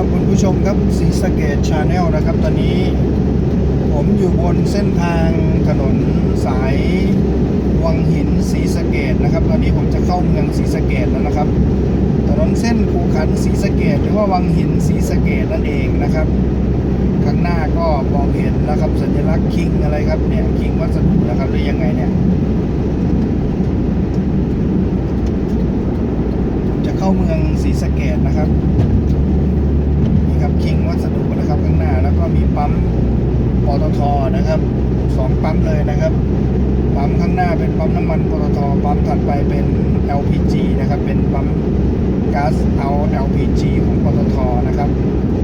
ครับคุณผู้ชมครับสีสเกตชาแนลนะครับ ตอนนี้ ผมอยู่บนเส้นทางถนนสายวังหินสีสเกตนะครับ ตอนนี้ผมจะเข้าเมืองสีสเกตแล้วนะครับ ถนนเส้นคูขันสีสเกตหรือว่าวังหินสีสเกตนั่นเองนะครับ ข้างหน้าก็มองเห็นแล้วครับสัญลักษณ์คิงอะไรครับเนี่ยคิงวัสดุนะครับหรือยังไงเนี่ยจะเข้าเมืองศรีสะเกดนะครับนี่ครับคิงวัสดุนะครับข้างหน้าแล้วก็มีปั๊มป ตทนะครับสองปั๊มเลยนะครับปั๊มข้างหน้าเป็นปั๊มน้ำมันปตทปั๊มถัดไปเป็น LPG นะครับเป็นปั๊มก๊าซเอา LPG ของปตทนะครับ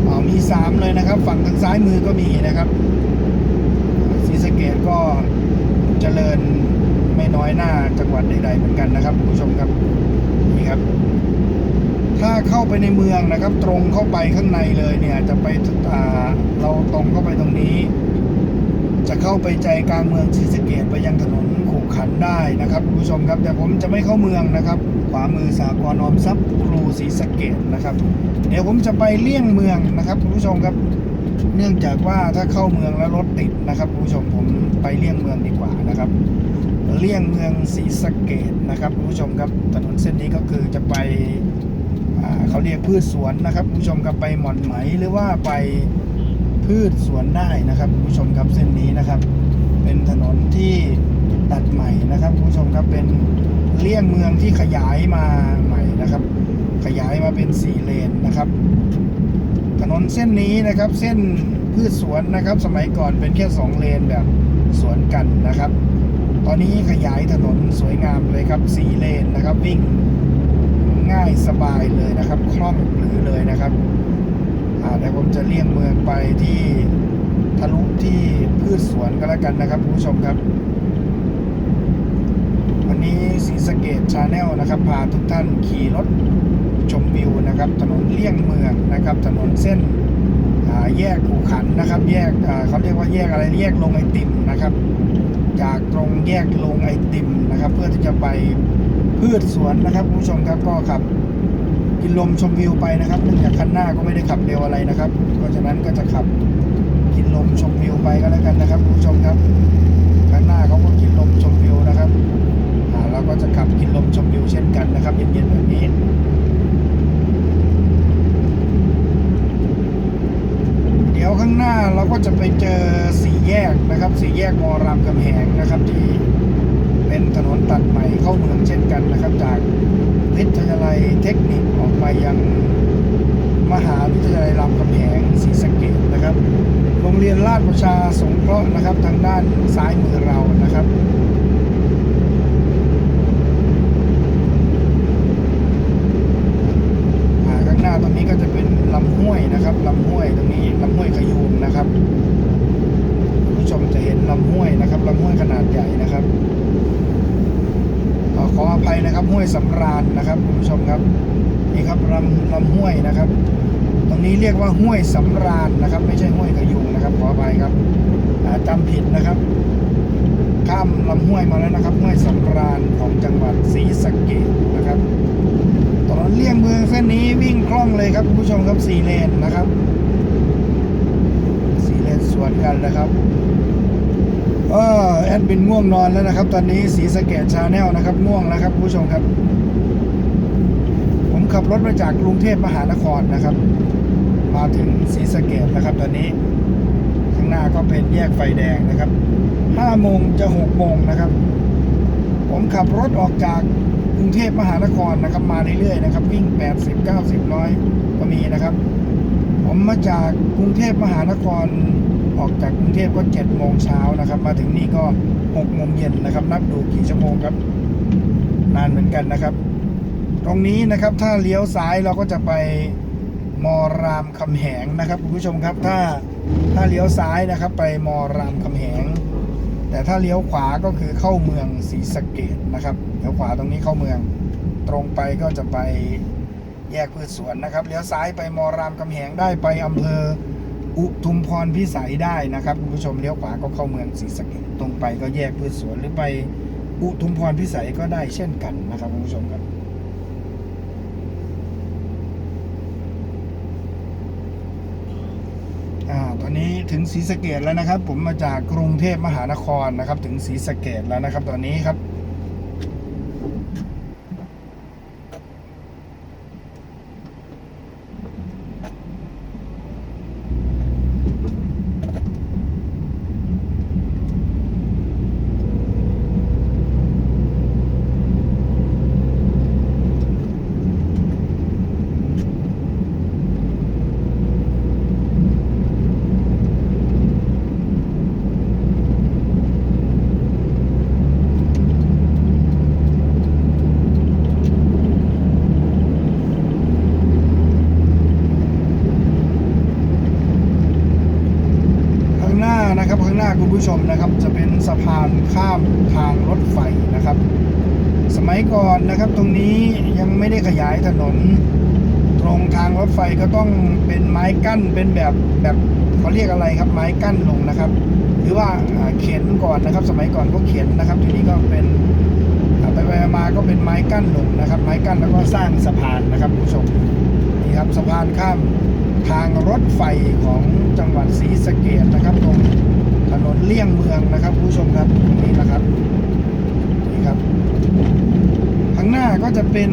เอามีสามเลยนะครับ ฝั่งทางซ้ายมือก็มีนะครับศรีสะเกดก็เจริญไม่น้อยหน้าจังหวัดใดๆเหมือนกันนะครับคุณผู้ชมครับนี่ครับ ถ้าเข้าไปในเมืองนะครับ ตรงเข้าไปข้างในเลยเนี่ยจะไปเราตรงเข้าไปตรงนี้ จะเข้าไปใจกลางเมืองศรีสะเกดไปยังถนนขูขันได้นะครับคุณผู้ชมครับแต่ผมจะไม่เข้าเมืองนะครับ ขวามือสากรณ์ออมทรัพย์ครูศรีสะเกดนะครับ เดี๋ยวผมจะไปเลี่ยงเมืองนะครับคุณผู้ชมครับ เนื่องจากว่าถ้าเข้าเมืองแล้วรถติดนะครับคุณผู้ชมผมไปเลี่ยงเมืองดีกว่านะครับ เลี่ยงเมืองศรีสะเกดนะครับคุณผู้ชมครับถนนเส้นนี้ก็คือจะไปเขาเรียกพืชสวนนะครับคุณผู้ชมครับไปหม่อนไหมหรือว่าไป พืชสวนได้นะครับคุณผู้ชมครับเส้นนี้นะครับ เป็นถนนที่ตัดใหม่นะครับคุณผู้ชมครับเป็นเลี่ยงเมืองที่ขยายมาใหม่นะครับ ขยายมาเป็นสี่เลนนะครับ ถนนเส้นนี้นะครับ เส้นพืชสวนนะครับ สมัยก่อนเป็นแค่สองเลนแบบสวนกันนะครับ ตอนนี้ขยายถนนสวยงามเลยครับสี่เลนนะครับ วิ่งง่ายสบายเลยนะครับ คล่องปลือเลยนะครับ เดี๋ยวผมจะเลี่ยงเมืองไปที่ทะลุที่พืชสวนก็แล้วกันนะครับคุณผู้ชมครับ วันนี้สีสเกตชาแนลนะครับ พาทุกท่านขี่รถชมวิวนะครับ ถนนเลี่ยงเมืองนะครับ ถนนเส้นแยกขู่ขันนะครับ แยกเขาเรียกว่าแยกอะไรแยกลงไอติมนะครับ จากตรงแยกลงไอติมนะครับ เพื่อที่จะไปพืชสวนนะครับคุณผู้ชมครับก็ขับ กินลมชมวิวไปนะครับเนื่องจากคันหน้าก็ไม่ได้ขับเร็วอะไรนะครับ เพราะฉะนั้นก็จะขับกินลมชมวิวไปก็แล้วกันนะครับคุณผู้ชมครับข้างหน้าเขาก็กินลมชมวิวนะครับเราก็จะขับกินลมชมวิวเช่นกันนะครับเย็นๆแบบนี้เดี๋ยวข้างหน้าเราก็จะไปเจอสี่แยกนะครับสี่แยกมอรามคำแหงนะครับที่เป็นถนนตัดใหม่เข้าเมืองเช่นกันนะครับจาก วิทยาลัยเทคนิคออกไปยังมหาวิทยาลัยรามคำแหงศรีสะเกดนะครับ โรงเรียนราชประชาสงเคราะห์นะครับทางด้านซ้ายมือเรานะครับข้างหน้าตรงนี้ก็จะเป็นลำห้วยนะครับลำห้วยตรงนี้ลำห้วยขยูงนะครับผู้ชมจะเห็นลำห้วยนะครับลำห้วยขนาดใหญ่นะครับ ขออภัยนะครับห้วยสำราญนะครับคุณผู้ชมครับนี่ครับลำลำห้วยนะครับ ตรงนี้เรียกว่าห้วยสำราญนะครับ ไม่ใช่ห้วยขยุงนะครับ ขออภัยครับอ่าจำผิดนะครับ ข้ามลำห้วยมาแล้วนะครับห้วยสำราญของจังหวัดศรีสะเกษนะครับถนนเลี่ยงเมืองเส้นนี้วิ่งคล่องเลยครับคุณผู้ชมครับสี่เลนนะครับสี่เลนสวนกันนะครับ ออแอดมินง่วงนอนแล้วนะครับ ตอนนี้สีสะเกตชาแนลนะครับง่วงแล้วครับผู้ชมครับ ผมขับรถมาจากกรุงเทพมหานครนะครับ มาถึงสีสะเกตนะครับ ตอนนี้ ข้างหน้าก็เป็นแยกไฟแดงนะครับห้าโมงจะหกโมงนะครับ ผมขับรถออกจากกรุงเทพมหานครนะครับ มาเรื่อยๆนะครับ วิ่ง80 90ร้อยก็มีนะครับ ผมมาจากกรุงเทพมหานคร ออกจากกรุงเทพก็เจ็ดโมงเช้านะครับ มาถึงนี่ก็หกโมงเย็นนะครับ นับดูกี่ชั่วโมงครับ นานเหมือนกันนะครับ ตรงนี้นะครับถ้าเลี้ยวซ้ายเราก็จะไปมอรามคำแหงนะครับคุณผู้ชมครับถ้าถ้าเลี้ยวซ้ายนะครับ ไปมอรามคำแหง แต่ถ้าเลี้ยวขวาก็คือเข้าเมืองศรีสะเกดนะครับเลี้ยวขวาตรงนี้เข้าเมือง ตรงไปก็จะไปแยกพืชสวนนะครับเลี้ยวซ้ายไปมอรามคำแหงได้ไปอำเภอ อุทุมพรพิสัยได้นะครับคุณผู้ชมเลี้ยวขวาก็เข้าเมืองศรีสะเกดตรงไปก็แยกพืชสวนหรือไปอุทุมพรพิสัยก็ได้เช่นกันนะครับคุณผู้ชมครับตอนนี้ถึงศรีสะเกดแล้วนะครับ ผมมาจากกรุงเทพมหานครนะครับ ถึงศรีสะเกดแล้วนะครับ ตอนนี้ครับ น้านะครับข้างหน้าคุณผู้ชมนะครับ จะเป็นสะพานข้ามทางรถไฟนะครับ สมัยก่อนนะครับตรงนี้ยังไม่ได้ขยายถนน ตรงทางรถไฟก็ต้องเป็นไม้กั้นเป็นแบบแบบเขาเรียกอะไรครับไม้กั้นลงนะครับ หรือว่าเข็นก่อนนะครับ สมัยก่อนก็เข็นนะครับ ทีนี้ก็เป็นไปไปมาก็เป็นไม้กั้นลงนะครับ ไม้กั้นแล้วก็สร้างสะพานนะครับคุณผู้ชมนี่ครับสะพานข้าม ทางรถไฟของจังหวัดศรีสะเกษนะครับตรงถนนเลี่ยงเมืองนะครับคุณผู้ชมครับตรงนี้นะครับนี่ครับข้างหน้าก็จะเป็น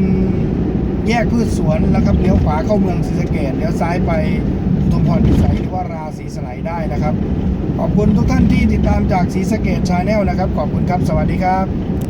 แยกพืชสวนนะครับเลี้ยวขวาเข้าเมืองศรีสะเกดเลี้ยวซ้ายไปอุทุมพรพิสัยหรือว่าราศีสไลได้นะครับ ขอบคุณทุกท่านที่ติดตามจากศรีสะเกดชาแนลนะครับ ขอบคุณครับ สวัสดีครับ